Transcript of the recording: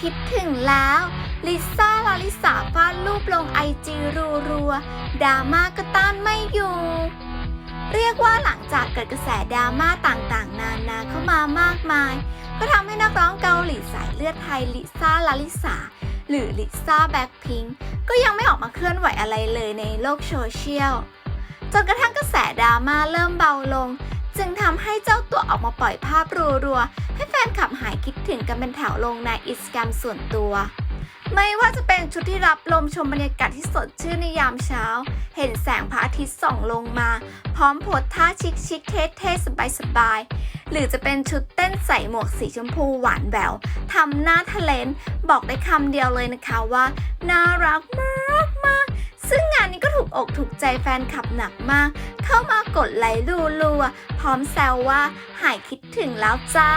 คิดถึงแล้ว ลิซ่าลาลิสาฟาดรูปลงไอจีรัวๆดราม่าก็ต้านไม่อยู่ เรียกว่าหลังจากเกิดกระแสดราม่าต่างๆ นานาเข้ามามากมาย ก็ทำให้นักร้องเกาหลีสายเลือดไทยลิซ่าลาลิสาหรือลิซ่าแบ็คพิงก็ยังไม่ออกมาเคลื่อนไหวอะไรเลยในโลกโซเชียลจนกระทั่งกระแสดราม่าเริ่มเบาลง จึงทำให้เจ้าตัวออกมาปล่อยภาพรัวๆ ให้แฟนคลับหายคิดถึงกันเป็นแถวลงในอินสตาแกรมส่วนตัว ไม่ว่าจะเป็นชุดที่รับลมชมบรรยากาศที่สดชื่นในยามเช้า เห็นแสงพระอาทิตย์ส่องลงมา พร้อมโพสท่าชิคชิคๆเท่เท่สบายสบายๆหรือจะเป็นชุดเต้นใส่หมวกสีชมพูหวานแหววทำหน้าทะเลนบอกได้คำเดียวเลยนะคะว่า น่ารักมาก อกถูกใจแฟนคลับหนักมาก เข้ามากดไลค์รัวๆพร้อมแซวว่าหายคิดถึงแล้วจ้า